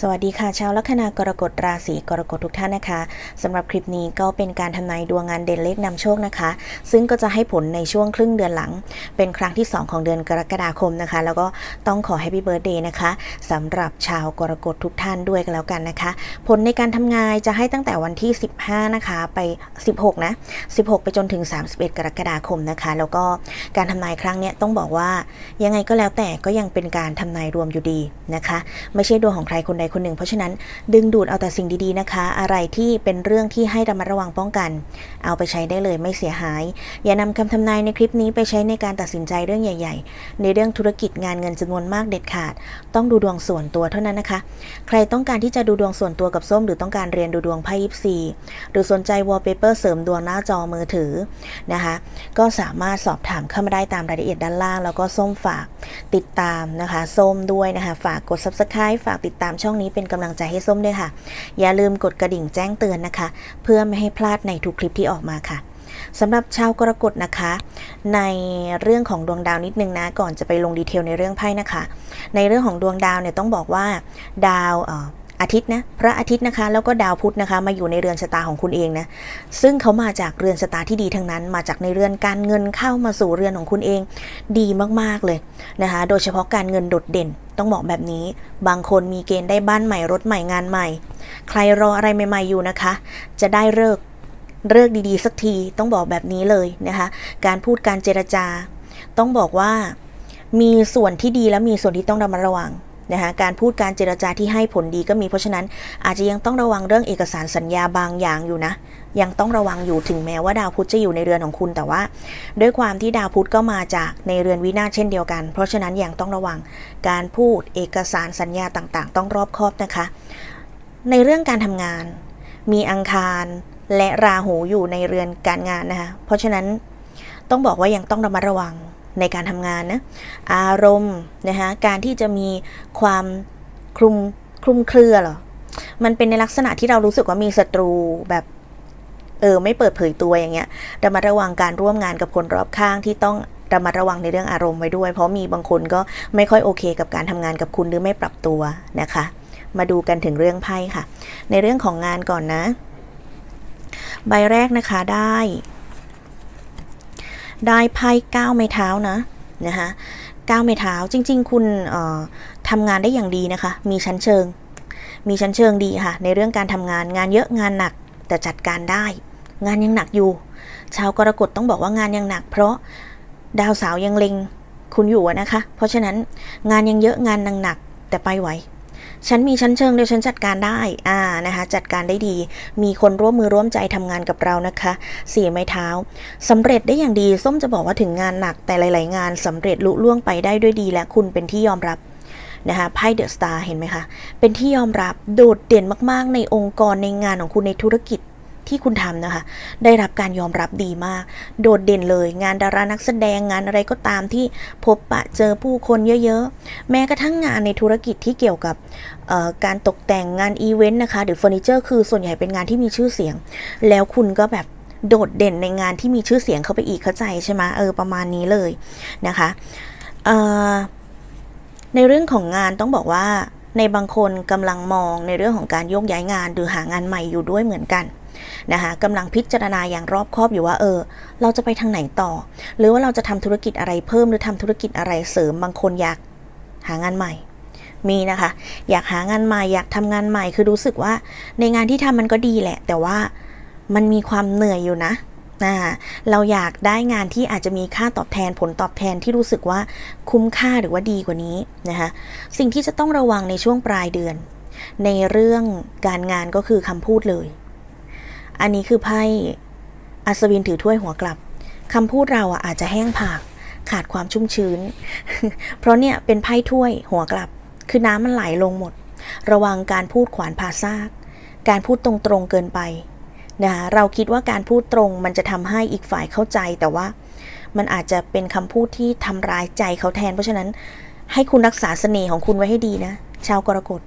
สวัสดีค่ะชาวลัคนากรกฎราศีกรกฎทุกท่านนะคะสำหรับคลิปนี้ก็เป็นการทำนายดวงงานเด่นเลขนำโชคนะคะ ซึ่งก็จะให้ผลในช่วงครึ่งเดือนหลัง เป็นครั้งที่ 2 ของเดือนกรกฎาคมนะคะ แล้วก็ต้องขอแฮปปี้เบิร์ดเดย์นะคะสำหรับชาวกรกฎทุกท่านด้วยกันแล้วกันนะคะ ผลในการทำงานจะให้ตั้งแต่วันที่ 15 นะคะไป 16 นะ 16 ไปจนถึง 31 กรกฎาคมนะคะ แล้วก็การทำนายครั้งเนี้ยต้องบอกว่ายังไงก็แล้วแต่ก็ยังเป็นการทำนายรวมอยู่ดีนะคะ ไม่ใช่ดวงของใครคนใดคนหนึ่ง เพราะฉะนั้นดึงดูดเอาแต่สิ่งดีๆนะคะ อะไรที่เป็นเรื่องที่ให้ระมัดระวังป้องกัน เอาไปใช้ได้เลยไม่เสียหาย อย่านำคำทำนายในคลิปนี้ไปใช้ในการตัดสินใจเรื่องใหญ่ ๆ ในเรื่องธุรกิจงานเงินจำนวนมากเด็ดขาด ต้องดูดวงส่วนตัวเท่านั้นนะคะ ใครต้องการที่จะดูดวงส่วนตัวกับส้ม หรือต้องการเรียนดูดวงไพ่ยิปซีหรือสนใจวอลเปเปอร์เสริมดวงหน้าจอมือถือนะคะก็สามารถสอบถามเข้ามาได้ตามรายละเอียดด้านล่าง แล้วก็ส้มฝากติดตามนะคะ ส้มด้วยนะคะ ฝากกด subscribe ฝากติดตามช่องงนี้เป็นกำลังใจให้ส้มด้วยค่ะ อย่าลืมกดกระดิ่งแจ้งเตือนนะคะ เพื่อไม่ให้พลาดในทุกคลิปที่ออกมาค่ะสำหรับชาวกรกฎนะคะ ในเรื่องของดวงดาวนิดนึงนะ ก่อนจะไปลงดีเทลในเรื่องไพ่นะคะ ในเรื่องของดวงดาวเนี่ยต้องบอกว่าดาวเอาทิตย์นะพระอาทิตย์นะคะ แล้วก็ดาวพุธนะคะ มาอยู่ในเรือนชะตาของคุณเองนะซึ่งเขามาจากเรือนชะตาที่ดีทั้งนั้น มาจากในเรือนการเงินเข้ามาสู่เรือนของคุณเอง ดีมากๆเลยนะคะ โดยเฉพาะการเงินโดดเด่นต้องบอกแบบนี้ บางคนมีเกณฑ์ได้บ้านใหม่รถใหม่งานใหม่ ใครรออะไรใหม่ ๆอยู่นะคะ จะได้เลิกเลิกดีๆ สักทีต้องบอกแบบนี้เลยนะคะ การพูดการเจรจา ต้องบอกว่ามีส่วนที่ดีและมีส่วนที่ต้องระมัดระวัง นะคะการพูดการเจรจาที่ให้ผลดีก็มีเพราะฉะนั้นอาจจะยังต้องระวังเรื่องเอกสารสัญญาบางอย่างอยู่นะ ยังต้องระวังอยู่ถึงแม้ว่าดาวพุธจะอยู่ในเรือนของคุณแต่ว่า ด้วยความที่ดาวพุธก็มาจากในเรือนวินาศเช่นเดียวกัน เพราะฉะนั้นยังต้องระวังการพูดเอกสารสัญญาต่างๆ ต้องรอบคอบนะคะ ในเรื่องการทำงาน มีอังคารและราหูอยู่ในเรือนการงานนะคะเพราะฉะนั้นต้องบอกว่ายังต้องระมัดระวัง ในการทำงานนะ อารมณ์นะคะการที่จะมีความคลุมคลุมเครือหรอ มันเป็นในลักษณะที่เรารู้สึกว่ามีศัตรูแบบเออไม่เปิดเผยตัวอย่างเงี้ยระมัดระวังการร่วมงานกับคนรอบข้างที่ต้องระมัดระวังในเรื่องอารมณ์ไว้ด้วย เพราะมีบางคนก็ไม่ค่อยโอเคกับการทำงานกับคุณหรือไม่ปรับตัวนะคะ มาดูกันถึงเรื่องไพ่ค่ะ ในเรื่องของงานก่อนนะ ใบแรกนะคะได้ ได้ไพ่ก้าวไม้เท้านะนะคะก้าวไม้เท้าจริง ๆ คุณทำงานได้อย่างดีนะคะ มีชั้นเชิง มีชั้นเชิงดีค่ะ ในเรื่องการทำงานงานเยอะงานหนักแต่จัดการได้ งานยังหนักอยู่ ชาวกรกฎต้องบอกว่างานยังหนัก เพราะดาวเสาวยังเล็งคุณอยู่นะคะ เพราะฉะนั้นงานยังเยอะงานยังหนักแต่ไปไหว ฉันมีชั้นเชิงเดี๋ยวฉันจัดการได้อ่านะคะจัดการได้ดี มีคนร่วมมือร่วมใจทำงานกับเรานะคะสี่ไม้เท้าสำเร็จได้อย่างดีส้มจะบอกว่าถึงงานหนักแต่หลาย ๆ งานสำเร็จลุล่วงไปได้ด้วยดีและคุณเป็นที่ยอมรับนะคะไพ่เดอะสตาร์เห็นไหมคะ เป็นที่ยอมรับโดดเด่นมาก ๆ ในองค์กรในงานของคุณในธุรกิจ ที่คุณทำนะคะ ได้รับการยอมรับดีมาก โดดเด่นเลย งานดารานักแสดงงานอะไรก็ตามที่พบปะเจอผู้คนเยอะๆ แม้กระทั่งงานในธุรกิจที่เกี่ยวกับการตกแต่งงานอีเวนต์นะคะ หรือเฟอร์นิเจอร์คือส่วนใหญ่เป็นงานที่มีชื่อเสียง แล้วคุณก็แบบโดดเด่นในงานที่มีชื่อเสียงเข้าไปอีกเข้าใจใช่ไหมเออประมาณนี้เลยนะคะในเรื่องของงานต้องบอกว่าในบางคนกำลังมองในเรื่องของการโยกย้ายงานหรือหางานใหม่อยู่ด้วยเหมือนกัน นะคะกำลังพิจารณาอย่างรอบคอบอยู่ว่าเออ เราจะไปทางไหนต่อ หรือว่าเราจะทำธุรกิจอะไรเพิ่มหรือทำธุรกิจอะไรเสริมบางคนอยากหางานใหม่ มีนะคะ อยากหางานใหม่อยากทำงานใหม่คือรู้สึกว่าในงานที่ทำมันก็ดีแหละ แต่ว่ามันมีความเหนื่อยอยู่นะนะเราอยากได้งานที่อาจจะมีค่าตอบแทนผลตอบแทนที่รู้สึกว่าคุ้มค่าหรือว่าดีกว่านี้นะคะสิ่งที่จะต้องระวังในช่วงปลายเดือน ในเรื่องการงานก็คือคำพูดเลย อันนี้คือไพ่อัศวินถือถ้วยหัวกลับคำพูดเราอะอาจจะแห้งผากขาดความชุ่มชื้น เพราะเนี่ยเป็นไพ่ถ้วยหัวกลับ คือน้ำมันไหลลงหมด ระวังการพูดขวานผ่าซาก การพูดตรงๆเกินไปนะคะเราคิดว่าการพูดตรงมันจะทำให้อีกฝ่ายเข้าใจแต่ว่า มันอาจจะเป็นคำพูดที่ทำร้ายใจเขาแทน เพราะฉะนั้นให้คุณรักษาเสน่ห์ของคุณไว้ให้ดีนะ ชาวกรกฎ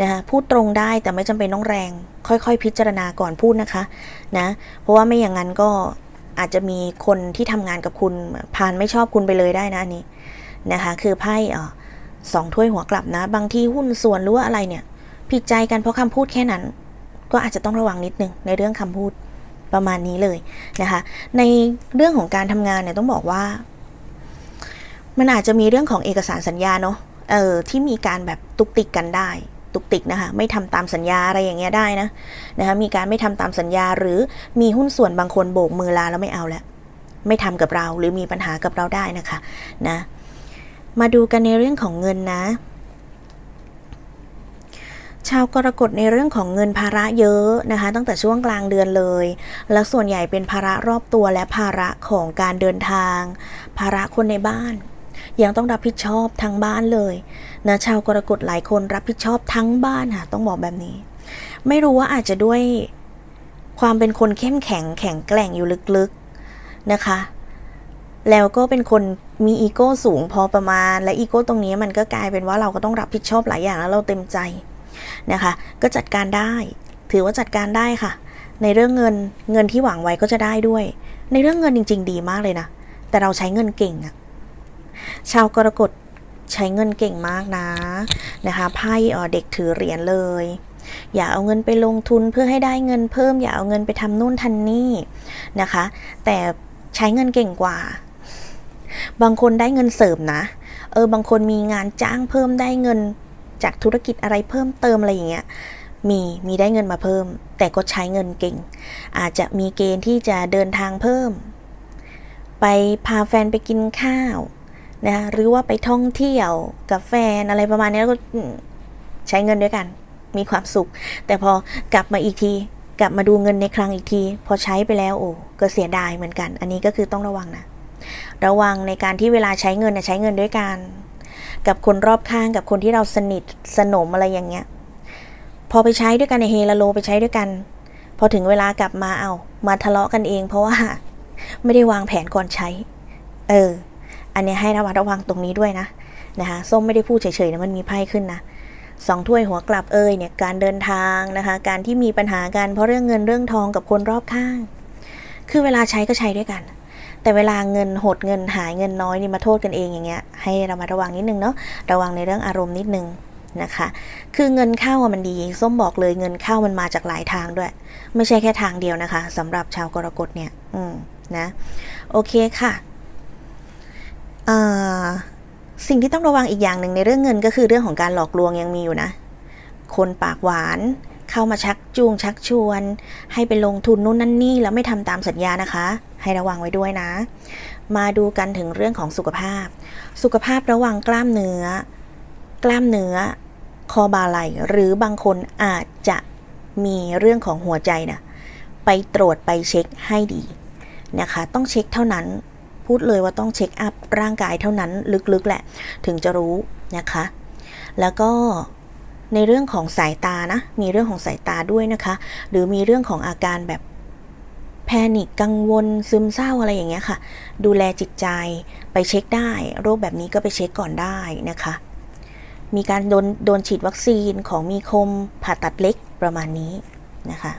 นะคะพูดตรงได้แต่ไม่จำเป็นต้องแรง ค่อยๆ พิจารณาก่อนพูดนะคะนะเพราะว่าไม่อย่างนั้นก็อาจจะมีคนที่ทำงานกับคุณพานไม่ชอบคุณไปเลยได้นะอันนี้นะคะคือไพ่สองถ้วยหัวกลับนะ บางที่หุ้นส่วนหรือว่าอะไรเนี่ยผิดใจกันเพราะคำพูดแค่นั้น ก็อาจจะต้องระวังนิดนึงในเรื่องคำพูดประมาณนี้เลยนะคะ ในเรื่องของการทำงานเนี่ยต้องบอกว่า มันอาจจะมีเรื่องของเอกสารสัญญาเนาะเออที่มีการแบบตุกติกกันได้ ตุกติกนะคะ ไม่ทำตามสัญญาอะไรอย่างเงี้ยได้นะนะคะมีการไม่ทำตามสัญญาหรือมีหุ้นส่วนบางคนโบกมือลาแล้วไม่เอาแล้วไม่ทำกับเราหรือมีปัญหากับเราได้นะคะนะมาดูกันในเรื่องของเงินนะ ชาวกรกฎในเรื่องของเงินภาระเยอะนะคะ ตั้งแต่ช่วงกลางเดือนเลย แล้วส่วนใหญ่เป็นภาระรอบตัวและภาระของการเดินทาง ภาระคนในบ้าน ยังต้องรับผิดชอบทั้งบ้านเลยนะชาวกรกฎหลายคนรับผิดชอบทั้งบ้านค่ะต้องบอกแบบนี้ ไม่รู้ว่าอาจจะด้วยความเป็นคนเข้มแข็งแข็งแกร่งอยู่ลึกๆนะคะ แล้วก็เป็นคนมีอีโก้สูงพอประมาณ และอีโก้ตรงนี้มันก็กลายเป็นว่าเราก็ต้องรับผิดชอบหลายอย่างแล้วเราเต็มใจนะคะ ก็จัดการได้ ถือว่าจัดการได้ค่ะ ในเรื่องเงินเงินที่หวังไว้ก็จะได้ด้วย ในเรื่องเงินจริง ๆ ดีมากเลยนะ แต่เราใช้เงินเก่งอะ ชาวกรกฎใช้เงินเก่งมากนะนะคะไพ่เอ่อเด็กถือเหรียญเลย อย่าเอาเงินไปลงทุนเพื่อให้ได้เงินเพิ่ม อย่าเอาเงินไปทำนู่นทันนี่นะคะ แต่ใช้เงินเก่งกว่า บางคนได้เงินเสริมนะ เออบางคนมีงานจ้างเพิ่มได้เงินจากธุรกิจอะไรเพิ่มเติมอะไรอย่างเงี้ยมีมีได้เงินมาเพิ่ม แต่ก็ใช้เงินเก่ง อาจจะมีเกณฑ์ที่จะเดินทางเพิ่ม ไปพาแฟนไปกินข้าว นะคะหรือว่าไปท่องเที่ยวกับแฟนอะไรประมาณนี้แล้วก็ใช้เงินด้วยกัน มีความสุข แต่พอกลับมาอีกที กลับมาดูเงินในคลังอีกที พอใช้ไปแล้วโอ้ก็เสียดายเหมือนกัน อันนี้ก็คือต้องระวังนะ ระวังในการที่เวลาใช้เงินนะใช้เงินด้วยกัน กับคนรอบข้างกับคนที่เราสนิทสนมอะไรอย่างเงี้ย พอไปใช้ด้วยกันในเฮลโลไปใช้ด้วยกัน พอถึงเวลากลับมาเอามาทะเลาะกันเอง เพราะว่าไม่ได้วางแผนก่อนใช้ เออ อันนี้ให้ระมัดระวังตรงนี้ด้วยนะนะคะส้มไม่ได้พูดเฉยๆนะมันมีไพ่ขึ้นนะสองถ้วยหัวกลับเอ่ยเนี่ยการเดินทางนะคะการที่มีปัญหากันเพราะเรื่องเงินเรื่องทองกับคนรอบข้าง คือเวลาใช้ก็ใช้ด้วยกัน แต่เวลาเงินหดเงินหายเงินน้อยนี่มาโทษกันเองอย่างเงี้ยให้เรามาระวังนิดนึงเนาะระวังในเรื่องอารมณ์นิดนึงนะคะ คือเงินเข้ามันดีส้มบอกเลยเงินเข้ามันมาจากหลายทางด้วย ไม่ใช่แค่ทางเดียวนะคะสำหรับชาวกรกฎเนี่ย อืมนะ โอเคค่ะ สิ่งที่ต้องระวังอีกอย่างหนึ่งในเรื่องเงินก็คือเรื่องของการหลอกลวงยังมีอยู่นะ คนปากหวานเข้ามาชักจูงชักชวน ให้ไปลงทุนนู่นนั่นนี่แล้วไม่ทำตามสัญญานะคะ ให้ระวังไว้ด้วยนะ มาดูกันถึงเรื่องของสุขภาพ สุขภาพระวังกล้ามเนื้อ กล้ามเนื้อ คอบาไหลหรือบางคนอาจจะมีเรื่องของหัวใจนะไปตรวจไปเช็คให้ดีนะคะ ต้องเช็คเท่านั้น พูดเลยว่าต้องเช็คอัพร่างกายเท่านั้นลึกๆแหละ ถึงจะรู้นะคะ แล้วก็ในเรื่องของสายตานะ มีเรื่องของสายตาด้วยนะคะ หรือมีเรื่องของอาการแบบแพนิคกังวลซึมเศร้าอะไรอย่างเงี้ยค่ะ ดูแลจิตใจไปเช็คได้ โรคแบบนี้ก็ไปเช็คก่อนได้นะคะ มีการโดนโดนฉีดวัคซีนของมีคมผ่าตัดเล็กประมาณนี้นะคะ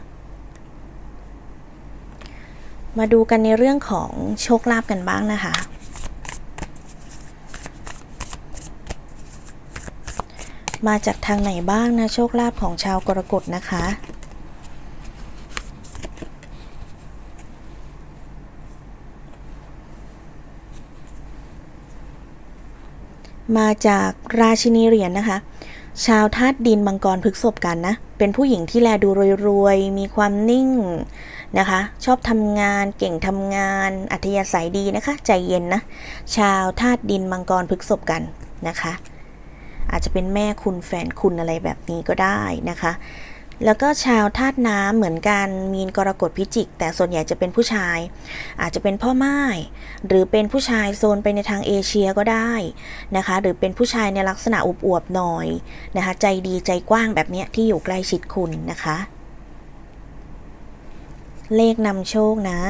มาดูกันในเรื่องของโชคลาภกันบ้างนะคะ มาจากทางไหนบ้างนะโชคลาภของชาวกรกฎนะคะ มาจากราชินีเหรียญนะคะชาวธาตุดินมังกรพฤกษบกันนะ เป็นผู้หญิงที่แลดูรวยๆ มีความนิ่ง นะคะ ชอบทำงานเก่งทำงานอัธยาศัยดีนะคะ ใจเย็นนะ ชาวธาตุดินมังกรพฤกษบกันนะคะ อาจจะเป็นแม่คุณแฟนคุณอะไรแบบนี้ก็ได้นะคะ แล้วก็ชาวธาตุน้ำเหมือนกันมีนกรกฎพิจิก แต่ส่วนใหญ่จะเป็นผู้ชาย อาจจะเป็นพ่อไม้หรือเป็นผู้ชายโซนไปในทางเอเชียก็ได้นะคะ หรือเป็นผู้ชายในลักษณะอวบๆหน่อยนะคะ ใจดีใจกว้างแบบนี้ที่อยู่ใกล้ชิดคุณนะคะ เลขนำโชคนะ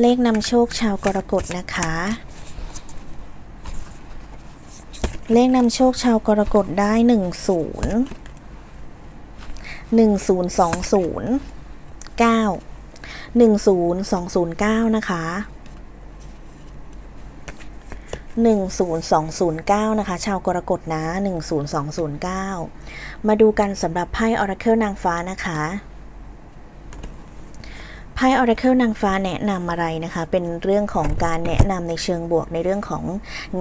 เลขนำโชคชาวกรกฎนะคะ เลขนำโชคชาวกรกฎได้หนึ่งศูนย์หนึ่งศูนย์สองศูนย์เก้าหนึ่งศูนย์สองศูนย์เก้านะคะ10209 นะคะ ชาวกรกฎนะ 10209 มาดูกันสำหรับไพ่ Oracle นางฟ้านะคะ ไพ่ออร์เคิลนางฟ้าแนะนำอะไรนะคะ เป็นเรื่องของการแนะนำในเชิงบวกในเรื่องของ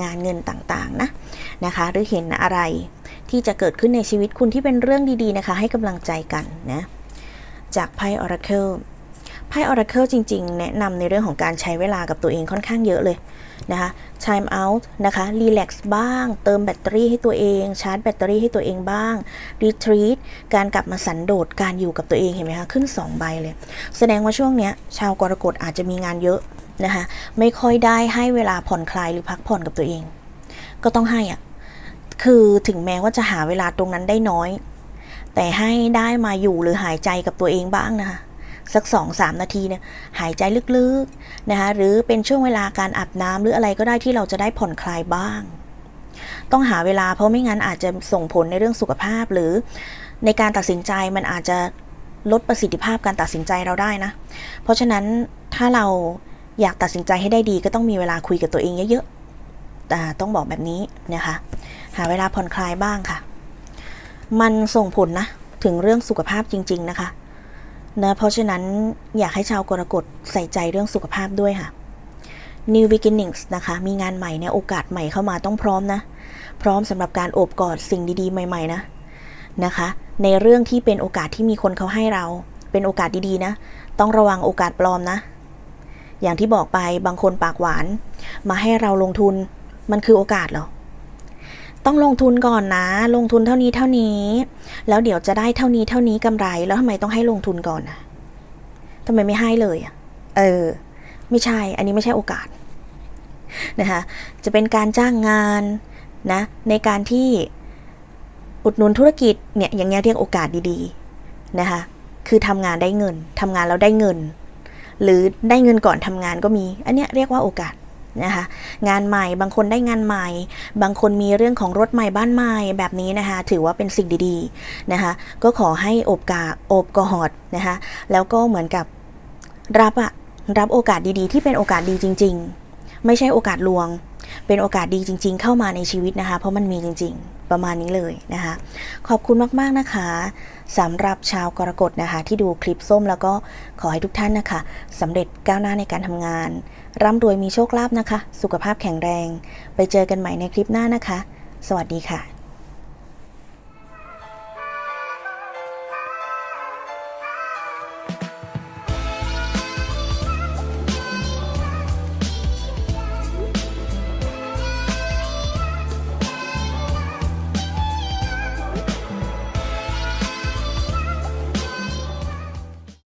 งานเงินต่างๆนะนะคะ หรือเห็นอะไรที่จะเกิดขึ้นในชีวิตคุณที่เป็นเรื่องดีๆนะคะ ให้กำลังใจกันนะจากไพ่ออร์เคิล ไพ่ Oracle จริง ๆ แนะนำในเรื่องของการใช้เวลากับตัวเองค่อนข้างเยอะเลยนะคะ time out นะคะ relax บ้าง เติมแบตเตอรี่ให้ตัวเอง ชาร์จแบตเตอรี่ให้ตัวเองบ้าง retreat การกลับมาสันโดษ การอยู่กับตัวเองเห็นไหมคะ ขึ้น 2 ใบเลย แสดงว่าช่วงเนี้ย ชาวกรกฎอาจจะมีงานเยอะนะคะ ไม่ค่อยได้ให้เวลาผ่อนคลายหรือพักผ่อนกับตัวเอง ก็ต้องให้อะคือถึงแม้ว่าจะหาเวลาตรงนั้นได้น้อย แต่ให้ได้มาอยู่หรือหายใจกับตัวเองบ้างนะคะ สักสองสามนาทีเนี่ยหายใจลึกๆนะคะหรือเป็นช่วงเวลาการอาบน้ำหรืออะไรก็ได้ที่เราจะได้ผ่อนคลายบ้าง ต้องหาเวลาเพราะไม่งั้นอาจจะส่งผลในเรื่องสุขภาพหรือในการตัดสินใจมันอาจจะลดประสิทธิภาพการตัดสินใจเราได้นะ เพราะฉะนั้นถ้าเราอยากตัดสินใจให้ได้ดีก็ต้องมีเวลาคุยกับตัวเองเยอะๆแต่ต้องบอกแบบนี้นะคะ หาเวลาผ่อนคลายบ้างค่ะ มันส่งผลนะ ถึงเรื่องสุขภาพจริง ๆ นะคะ นะเพราะฉะนั้นอยากให้ชาวกรกฎใส่ใจเรื่องสุขภาพด้วยค่ะ New beginnings นะคะ มีงานใหม่เนี่ยโอกาสใหม่เข้ามาต้องพร้อมนะ พร้อมสำหรับการโอบกอดสิ่งดีๆ ใหม่ ๆ นะนะคะ ในเรื่องที่เป็นโอกาสที่มีคนเขาให้เรา เป็นโอกาสดีๆนะ ต้องระวังโอกาสปลอมนะ อย่างที่บอกไปบางคนปากหวาน มาให้เราลงทุนมันคือโอกาสเหรอ ต้องลงทุนก่อนนะ ลงทุนเท่านี้เท่านี้ แล้วเดี๋ยวจะได้เท่านี้เท่านี้กำไร แล้วทำไมต้องให้ลงทุนก่อนนะทำไมไม่ให้เลยเออ ไม่ใช่ อันนี้ไม่ใช่โอกาสนะคะ จะเป็นการจ้างงานนะในการที่อุดหนุนธุรกิจเนี่ยอย่างเงี้ยเรียกโอกาสดีๆนะคะ คือทำงานได้เงินทำงานแล้วได้เงิน หรือได้เงินก่อนทำงานก็มี อันเนี้ยเรียกว่าโอกาส นะคะงานใหม่บางคนได้งานใหม่ บางคนมีเรื่องของรถใหม่บ้านใหม่แบบนี้นะคะถือว่าเป็นสิ่งดีๆนะคะก็ขอให้อบกาโอบกอดนะคะแล้วก็เหมือนกับรับอะรับโอกาสดีๆ ที่เป็นโอกาสดีจริง ๆ ไม่ใช่โอกาสลวง เป็นโอกาสดีจริง ๆ เข้ามาในชีวิตนะคะ เพราะมันมีจริง ๆ ประมาณนี้เลยนะคะ ขอบคุณมากๆนะคะสำหรับชาวกรกฎนะคะ ที่ดูคลิปส้มแล้วก็ขอให้ทุกท่านนะคะสำเร็จก้าวหน้าในการทำงาน ร่ำรวยมีโชคลาภนะคะ สุขภาพแข็งแรง ไปเจอกันใหม่ในคลิปหน้านะคะ สวัสดีค่ะ